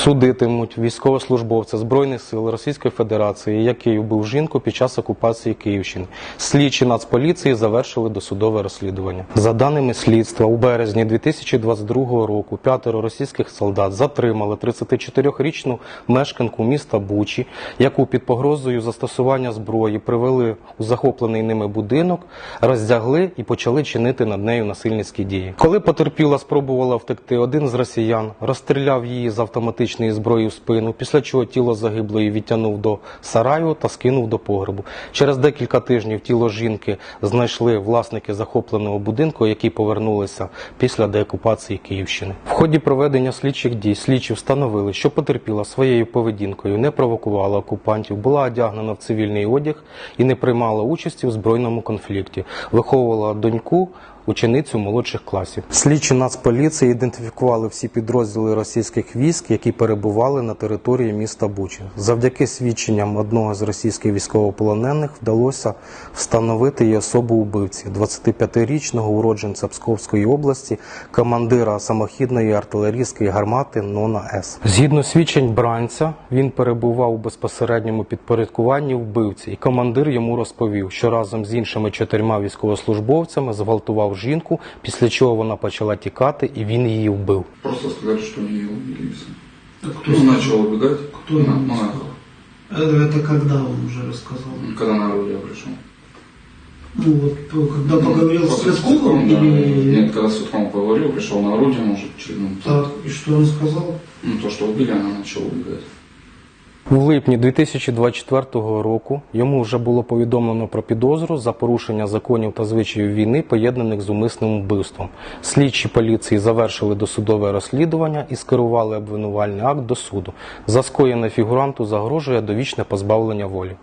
Судитимуть військовослужбовця Збройних сил Російської Федерації, який вбив жінку під час окупації Київщини. Слідчі Нацполіції завершили досудове розслідування. За даними слідства, у березні 2022 року п'ятеро російських солдат затримали 34-річну мешканку міста Бучі, яку під погрозою застосування зброї привели у захоплений ними будинок, роздягли і почали чинити над нею насильницькі дії. Коли потерпіла спробувала втекти, один з росіян розстріляв її з автоматичної зброї в спину, після чого тіло загиблої відтягнув до сараю та скинув до погребу. Через декілька тижнів тіло жінки знайшли власники захопленого будинку, які повернулися після деокупації Київщини. В ході проведення слідчих дій слідчі встановили, що потерпіла своєю поведінкою, не провокувала окупантів, була одягнена в цивільний одяг і не приймала участі в збройному конфлікті, виховувала доньку. Ученицю молодших класів слідчі Нацполіції ідентифікували всі підрозділи російських військ, які перебували на території міста Бучі. Завдяки свідченням одного з російських військовополонених вдалося встановити і особу убивці 25-річного уродженця Псковської області, командира самохідної артилерійської гармати Нона С. Згідно свідчень бранця, він перебував у безпосередньому підпорядкуванні вбивці, і командир йому розповів, що разом з іншими чотирма військовослужбовцями зґвалтував жінку, після чого вона почала тікати, і він її вбив. Просто сказали, что они ее убили. и всё. А кто, Ну, начал убегать. кто на, ему на сказал? нахуй. Это, это когда он уже рассказал? Когда на орудие пришел. Ну вот, то, когда поговорил с После Светковым да. или... Нет, когда с Светковым поговорил, пришел на орудие, может, через ну, Так, и что он сказал? ну, то, что убили, она начала убегать. У липні 2024 року йому вже було повідомлено про підозру за порушення законів та звичаїв війни, поєднаних з умисним вбивством. Слідчі поліції завершили досудове розслідування і скерували обвинувальний акт до суду. За скоєне фігуранту загрожує довічне позбавлення волі.